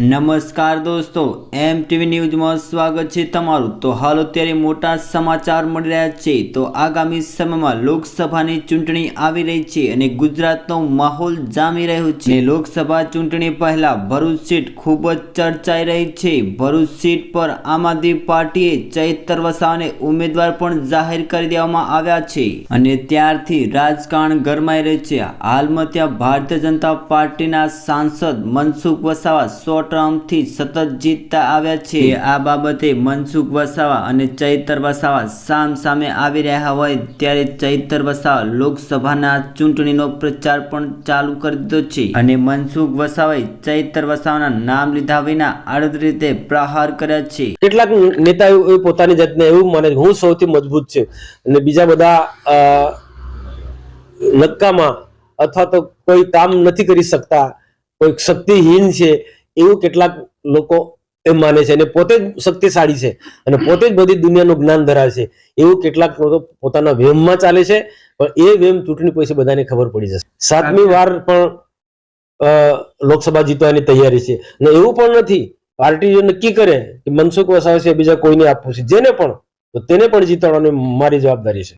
નમસ્કાર દોસ્તો એમ ટીવી ન્યૂઝમાં સ્વાગત છે તમારું. તો હાલ અત્યારે મોટા સમાચાર મળી રહ્યા છે. તો આગામી સમયમાં લોકસભાની ચૂંટણી આવી રહી છે અને ગુજરાતનો માહોલ જામી રહ્યો છે. લોકસભા ચૂંટણી પહેલા ભરૂચ સીટ ખૂબ જ ચર્ચાઈ રહી છે. ભરૂચ સીટ પર આમ આદમી પાર્ટીએ ચૈતર વસાવાને ઉમેદવાર પણ જાહેર કરી દેવામાં આવ્યા છે. અને ત્યારથી રાજકારણ ગરમાઈ રહ્યું છે. હાલમાં ત્યાં ભારતીય જનતા પાર્ટીના સાંસદ મનસુખ વસાવા સો ટર્મથી સતત જીતતા આવ્યા છે. આ બાબતે મનસુખ વસાવા અને ચૈતર વસાવા સામ સામે આવી રહ્યા હોય ત્યારે ચૈતર વસાવા લોકસભાના ચૂંટણીનો પ્રચાર પણ ચાલુ કરી દીધો છે. અને મનસુખ વસાવાએ ચૈતર વસાવાના નામ લીધા વિના આડત રીતે પ્રહાર કર્યા છે. કેટલાક નેતા પોતાની જાતને એવું માને હું સૌથી મજબૂત છે. અને બીજા બધા નક્કામાં અથવા તો કોઈ કામ નથી કરી શકતા, કોઈ શક્તિહીન છે. એવું કેટલાક લોકો એમ માને છે અને પોતે જ શક્તિશાળી છે અને પોતે જ બધી દુનિયાનું જ્ઞાન ધરાવે છે. એવું કેટલાક લોકો પોતાના વેમમાં ચાલે છે પણ એ વેમ ચૂંટણી પછી બધાને ખબર પડી જશે. સાતમી વાર પણ અ, લોકસભા જીતવાની તૈયારી છે. અને એવું પણ નથી. પાર્ટી જો નક્કી કરે કે મનસુખ વસાવા છે બીજા કોઈને આપવું છે. જેને પણ તો તેને પણ જીતાડવાની મારી જવાબદારી છે.